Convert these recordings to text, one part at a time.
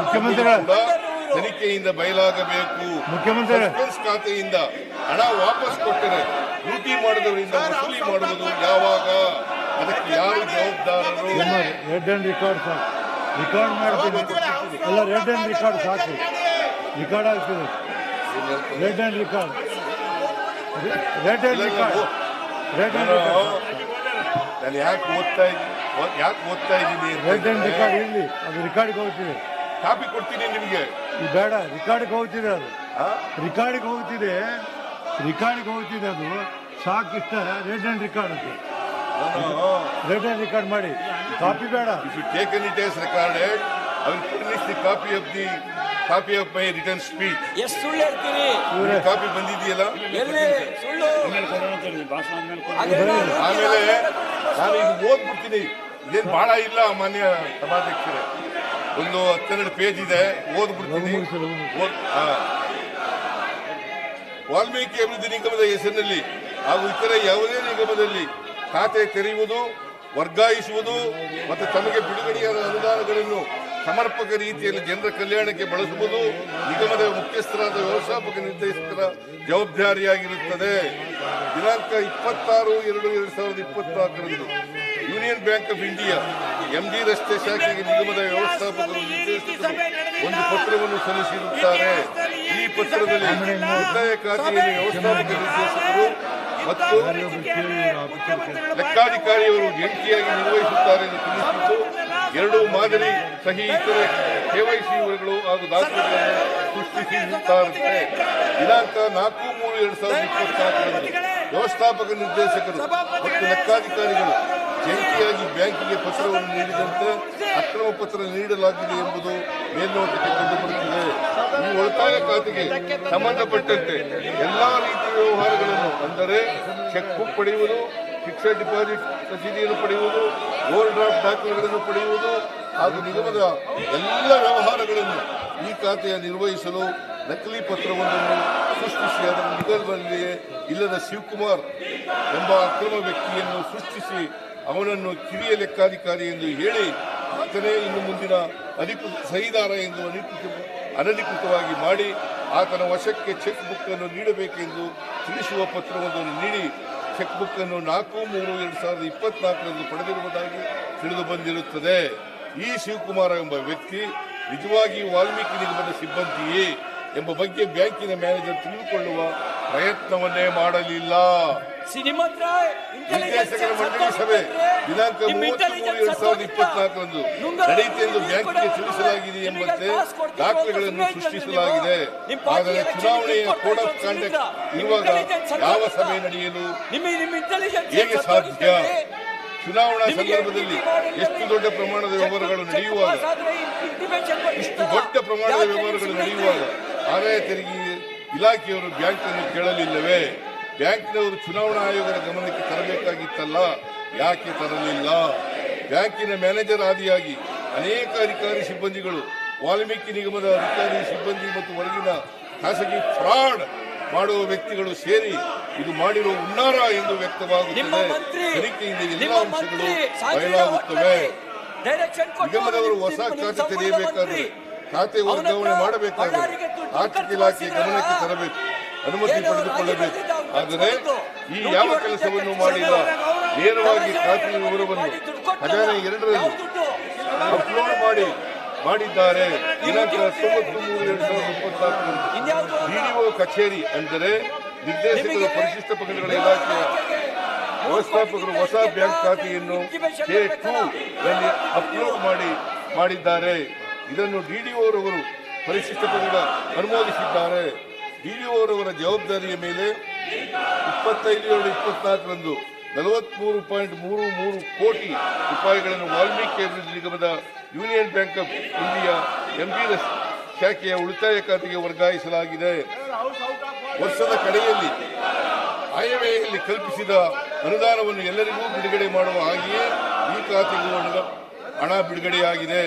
ಮುಖ್ಯಮಂತ್ರಿಗಳ ತನಿಖೆಯಿಂದ ಬಯಲಾಗಬೇಕು. ಮುಖ್ಯಮಂತ್ರಿ ಖಾತೆಯಿಂದ ಹಣ ವಾಪಸ್ ಕೊಟ್ಟರೆ ಲೂಟಿ ಮಾಡಿದವರಿಂದ ವಸೂಲಿ ಮಾಡುವುದು ಯಾವಾಗ? ಅದಕ್ಕೆ ಯಾರು ಜವಾಬ್ದಾರರು? ರೆಡ್ ಅಂಡ್ ರೆಕಾರ್ಡ್ ಸಾಕು. ರೆಕಾರ್ಡ್ ಮಾಡ್ತೀನಿ. ಎಲ್ಲ ರೆಡ್ ಅಂಡ್ ರೆಕಾರ್ಡ್ ಸಾಕು. ರೆಕಾರ್ಡ್ ಆಗ್ತದೆ read and record. Read and record. Read and ನಾನು ಯಾಕೆ ಓದ್ತಾ ಇದ್ದೀನಿ? ಯಾಕೆ ಓದ್ತಾ ಇದ್ದೀನಿ ರೆಡ್ ಅಂಡ್ ರೆಕಾರ್ಡ್ ಇರಲಿ. ಅದು ರೆಕಾರ್ಡ್ಗೆ ಹೋಗ್ತಿದೆ ಕಾಪಿ ಕೊಡ್ತೀನಿ ನಿಮಗೆ. ಬೇಡ ರೆಕಾರ್ಡ್ಗೆ ಹೋಗ್ತಿದೆ ಅದು. ರೆಕಾರ್ಡ್ಗೆ ರಿಕಾರ್ಡ್ಗೆ ಹೋಗ್ತಿದೆ ರೆಕಾರ್ಡ್ಗೆ ಹೋಗ್ತಿದೆ ಅದು. ಸಾಕಿಷ್ಟ ಇಷ್ಟ ರೆಡ್ ಅಂಡ್ ರೆಕಾರ್ಡ್ ಅಂತ ನಾನು ರೆಡ್ ಅಂಡ್ ರಿಕಾರ್ಡ್ ಮಾಡಿ. ಕಾಪಿ ಬೇಡ. If take an as recorded will furnish the copy of the copy of my written speech. ಎಷ್ಟು ಸುಳ್ಳು ಹೇಳ್ತೀರಿ? ಇವರೇ ಕಾಪಿ ಬಂದಿದೆಯಲ್ಲ? ಎಲ್ಲಿ? ಸುಳ್ಳು. ಆಮೇಲೆ ನಾನು ಇದು ಓದ್ಬಿಡ್ತೀನಿ. ಇದೇನು ಬಹಳ ಇಲ್ಲ ಮಾನ್ಯ ಸಭಾಧ್ಯಕ್ಷರೇ. ಒಂದು ಹತ್ತೆರಡು ಪೇಜ್ ಇದೆ, ಓದ್ಬಿಡ್ತೀನಿ. ವಾಲ್ಮೀಕಿ ಅಭಿವೃದ್ಧಿ ನಿಗಮದ ಹೆಸರಿನಲ್ಲಿ ಹಾಗೂ ಇತರ ಯಾವುದೇ ನಿಗಮದಲ್ಲಿ ಖಾತೆ ತೆರೆಯುವುದು, ವರ್ಗಾಯಿಸುವುದು ಮತ್ತು ತಮಗೆ ಬಿಡುಗಡೆಯಾದ ಅನುದಾನಗಳನ್ನು ಸಮರ್ಪಕ ರೀತಿಯಲ್ಲಿ ಜನರ ಕಲ್ಯಾಣಕ್ಕೆ ಬಳಸುವುದು ನಿಗಮದ ಮುಖ್ಯಸ್ಥರಾದ ವ್ಯವಸ್ಥಾಪಕ ನಿರ್ದೇಶಕರ ಜವಾಬ್ದಾರಿಯಾಗಿರುತ್ತದೆ. ದಿನಾಂಕ ಇಪ್ಪತ್ತಾರು ಎರಡು ಎರಡು ಸಾವಿರದ ಇಪ್ಪತ್ನಾಲ್ಕರಂದು. Union bank of India M ರಸ್ತೆ ಶಾಖೆಗೆ ನಿಗಮದ ವ್ಯವಸ್ಥಾಪಕರು ಒಂದು ಪತ್ರವನ್ನು ಸಲ್ಲಿಸಿರುತ್ತಾರೆ. ಈ ಪತ್ರದಲ್ಲಿ ಉಳಿತಾಯ ಖಾತೆಯಲ್ಲಿ ವ್ಯವಸ್ಥಾಪಕ ನಿರ್ದೇಶಕರು ಮತ್ತು ಲೆಕ್ಕಾಧಿಕಾರಿಯವರು ಜಂಟಿಯಾಗಿ ನಿರ್ವಹಿಸುತ್ತಾರೆ ಎಂದು ತಿಳಿಸಿದ್ದು ಎರಡು ಮಾದರಿ ಸಹಿ ಇತರೆ ಕೆವೈಸಿ ವಿವರಗಳು ಹಾಗೂ ದಾಖಲೆಗಳನ್ನು ಸೃಷ್ಟಿಸಿರುತ್ತಾರೆ ದಿನಾಂಕ ನಾಲ್ಕು ಮೂರು ಎರಡು ಸಾವಿರದ ಇಪ್ಪತ್ನಾಲ್ಕರಂದು ವ್ಯವಸ್ಥಾಪಕ ನಿರ್ದೇಶಕರು ಮತ್ತು ಲೆಕ್ಕಾಧಿಕಾರಿಗಳು ಜಂಟಿಯಾಗಿ ಬ್ಯಾಂಕಿಗೆ ಪತ್ರವನ್ನು ನೀಡಿದಂತೆ ಅಕ್ರಮ ಪತ್ರ ನೀಡಲಾಗಿದೆ ಎಂಬುದು ಮೇಲ್ನೋಟಕ್ಕೆ ಕಂಡುಬರುತ್ತಿದೆ. ಈ ಉಳಿತಾಯ ಖಾತೆಗೆ ಸಂಬಂಧಪಟ್ಟಂತೆ ಎಲ್ಲಾ ರೀತಿಯ ವ್ಯವಹಾರಗಳನ್ನು, ಅಂದರೆ ಚೆಕ್ ಬುಕ್ ಪಡೆಯುವುದು, ಫಿಕ್ಸೆಡ್ ಡಿಪಾಸಿಟ್ ರಸೀದಿಯನ್ನು ಪಡೆಯುವುದು ಓವರ್ ಡ್ರಾಫ್ಟ್ ದಾಖಲೆಗಳನ್ನು ಪಡೆಯುವುದು ಹಾಗೂ ನಿಗಮದ ಎಲ್ಲ ವ್ಯವಹಾರಗಳನ್ನು ಈ ಖಾತೆಯ ನಿರ್ವಹಿಸಲು ನಕಲಿ ಪತ್ರವೊಂದನ್ನು ಸೃಷ್ಟಿಸಿ, ಅದರ ನಿಗಮದಲ್ಲಿಯೇ ಇಲ್ಲದ ಶಿವಕುಮಾರ್ ಎಂಬ ಅಕ್ರಮ ವ್ಯಕ್ತಿಯನ್ನು ಸೃಷ್ಟಿಸಿ ಅವನನ್ನು ಕಿರಿಯ ಲೆಕ್ಕಾಧಿಕಾರಿ ಎಂದು ಹೇಳಿ, ಆತನೇ ಇನ್ನು ಮುಂದಿನ ಅಧಿಕೃತ ಸಹಿದಾರ ಎಂದು ಅಧಿಕೃತ ಅನಧಿಕೃತವಾಗಿ ಮಾಡಿ ಆತನ ವಶಕ್ಕೆ ಚೆಕ್ ಬುಕ್ ಅನ್ನು ನೀಡಬೇಕೆಂದು ತಿಳಿಸುವ ಪತ್ರವೊಂದನ್ನು ನೀಡಿ, ಚೆಕ್ ಬುಕ್ ಅನ್ನು ನಾಲ್ಕು, ಮೂರು, ಎರಡು ಸಾವಿರದ ಇಪ್ಪತ್ನಾಲ್ಕರಂದು ಪಡೆದಿರುವುದಾಗಿ ತಿಳಿದು ಬಂದಿರುತ್ತದೆ. ಈ ಶಿವಕುಮಾರ ಎಂಬ ವ್ಯಕ್ತಿ ನಿಜವಾಗಿ ವಾಲ್ಮೀಕಿ ನಿಗಮದ ಸಿಬ್ಬಂದಿಯೇ. ಎಂಬ ಬಗ್ಗೆ ಬ್ಯಾಂಕಿನ ಮ್ಯಾನೇಜರ್ ತಿಳಿದುಕೊಳ್ಳುವ ಪ್ರಯತ್ನವನ್ನೇ ಮಾಡಲಿಲ್ಲ. ಮಂಡಳಿ ಸಭೆ ದಿನಾಂಕ ಮೂವತ್ತು ಮೂರು intelligence ಎರಡ್ ಸಾವಿರದ ಇಪ್ಪತ್ನಾಲ್ಕರಂದು ನುಂಗಲು ನಡೆಯಿತೆಂದು ಬ್ಯಾಂಕಿಗೆ ತಿಳಿಸಲಾಗಿದೆ ಎಂಬಂತೆ ದಾಖಲೆಗಳನ್ನು ಸೃಷ್ಟಿಸಲಾಗಿದೆ. ಆದರೆ ಚುನಾವಣೆಯ ಕೋಡ್ ಆಫ್ ಕಾಂಡಕ್ಟ್ ಇವಾಗ ಯಾವ ಸಭೆ ನಡೆಯಲು ಹೇಗೆ ಸಾಧ್ಯ? ಚುನಾವಣಾ ಸಂದರ್ಭದಲ್ಲಿ ಎಷ್ಟು ದೊಡ್ಡ ಪ್ರಮಾಣದ ವ್ಯವಹಾರಗಳು ನಡೆಯುವಾಗ ಇಷ್ಟು ದೊಡ್ಡ ಪ್ರಮಾಣದ ವ್ಯವಹಾರಗಳು ನಡೆಯುವಾಗ ಆದಾಯ ತೆರಿಗೆ ಇಲಾಖೆಯವರು ಬ್ಯಾಂಕನ್ನು ಕೇಳಲಿಲ್ಲವೇ? ಬ್ಯಾಂಕ್ನವರು ಚುನಾವಣಾ ಆಯೋಗದ ಗಮನಕ್ಕೆ ತರಬೇಕಾಗಿತ್ತಲ್ಲ? ಯಾಕೆ ತರಲಿಲ್ಲ? ಬ್ಯಾಂಕಿನ ಮ್ಯಾನೇಜರ್ ಆದಿಯಾಗಿ ಅನೇಕ ಅಧಿಕಾರಿ ಸಿಬ್ಬಂದಿಗಳು ವಾಲ್ಮೀಕಿ ನಿಗಮದ ಅಧಿಕಾರಿ ಸಿಬ್ಬಂದಿ ಮತ್ತು ಹೊರಗಿನ ಖಾಸಗಿ ಫ್ರಾಡ್ ಮಾಡುವ ವ್ಯಕ್ತಿಗಳು ಸೇರಿ ಇದು ಮಾಡಿರುವ ಉನ್ನಾರ ಎಂದು ವ್ಯಕ್ತವಾಗುತ್ತದೆ. ತನಿಖೆಯಿಂದ ಎಲ್ಲ ಅಂಶಗಳು ಬಯಲಾಗುತ್ತವೆ. ನಿಗಮದವರು ಹೊಸ ಖಾತೆ ತೆರೆಯಬೇಕಾದರೆ ಖಾತೆ ವರ್ಗಾವಣೆ ಮಾಡಬೇಕಾಗಿದೆ. ಆರ್ಥಿಕ ಇಲಾಖೆ ಗಮನಕ್ಕೆ ತರಬೇಕು ಅನುಮತಿ ಪಡೆದುಕೊಳ್ಳಬೇಕು. ಆದರೆ ಈ ಯಾವ ಕೆಲಸವನ್ನು ಮಾಡಿಲ್ಲ ನೇರವಾಗಿ ಖಾತೆ ವಿವರವನ್ನು ಖಜಾನೆ ಎರಡರಲ್ಲಿ ಅಪ್ಲೋಡ್ ಮಾಡಿ ಮಾಡಿದ್ದಾರೆ. ದಿನಾಂಕ ಹತ್ತೊಂಬತ್ತು ಮೂರು ಎರಡು ಸಾವಿರದ ಇಪ್ಪತ್ತಾರು ಬಿಡಿಒ ಡಿಡಿಒ ಕಚೇರಿ ಅಂದರೆ ನಿರ್ದೇಶಕರು ಪರಿಶಿಷ್ಟ ಪಂಗಡಗಳ ಇಲಾಖೆಯ ವ್ಯವಸ್ಥಾಪಕರು ಹೊಸ ಬ್ಯಾಂಕ್ ಖಾತೆಯನ್ನು ಟೂ ನಲ್ಲಿ ಅಪ್ಲೋಡ್ ಮಾಡಿ ಮಾಡಿದ್ದಾರೆ. ಇದನ್ನು ಡಿ ಡಿ ಪರಿಶಿಷ್ಟ ಪಂಗಡ ಅನುಮೋದಿಸಿದ್ದಾರೆ. ಡಿಡಿಒರವರ ಜವಾಬ್ದಾರಿಯ ಮೇಲೆ ಇಪ್ಪತ್ತೈದು ಎರಡು ಇಪ್ಪತ್ನಾಲ್ಕರಂದು ನಲವತ್ಮೂರು ಪಾಯಿಂಟ್ ಮೂರು ಮೂರು ಕೋಟಿ ರೂಪಾಯಿಗಳನ್ನು ವಾಲ್ಮೀಕಿ ಅಭಿವೃದ್ಧಿ ನಿಗಮದ union bank of India M ಶಾಖೆಯ ಉಳಿತಾಯ ಖಾತೆಗೆ ವರ್ಗಾಯಿಸಲಾಗಿದೆ. ವರ್ಷದ ಕಡೆಯಲ್ಲಿ ಆಯವ್ಯಯಲ್ಲಿ ಕಲ್ಪಿಸಿದ ಅನುದಾನವನ್ನು ಎಲ್ಲರಿಗೂ ಬಿಡುಗಡೆ ಮಾಡುವ ಹಾಗೆಯೇ ಈ ಖಾತೆಗೂ ಹಣ ಬಿಡುಗಡೆಯಾಗಿದೆ.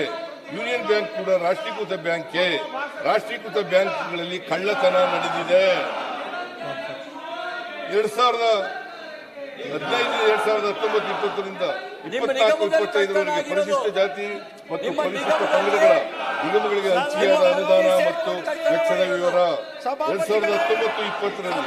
ಯೂನಿಯನ್ ಬ್ಯಾಂಕ್ ಕೂಡ ರಾಷ್ಟ್ರೀಕೃತ ಬ್ಯಾಂಕ್ಗೆ ರಾಷ್ಟ್ರೀಕೃತ ಬ್ಯಾಂಕ್ಗಳಲ್ಲಿ ಕಳ್ಳತನ ನಡೆದಿದೆ. ಎರಡ್ ಸಾವಿರದ ಹದಿನೈದು ಎರಡ್ ಸಾವಿರದ ಹತ್ತೊಂಬತ್ತು ಇಪ್ಪತ್ತರಿಂದ ಇಪ್ಪತ್ನಾಲ್ಕು ಇಪ್ಪತ್ತೈದರವರೆಗೆ ಪರಿಶಿಷ್ಟ ಜಾತಿ ಮತ್ತು ಪರಿಶಿಷ್ಟ ಪಂಗಡಗಳ ನಿಗಮಗಳಿಗೆ ಹಂಚಿಕೆಯಾದ ಅನುದಾನ ಮತ್ತು ವೆಚ್ಚದ ವಿವರ ಎರಡ್ ಸಾವಿರದ ಹತ್ತೊಂಬತ್ತು ಇಪ್ಪತ್ತರಲ್ಲಿ.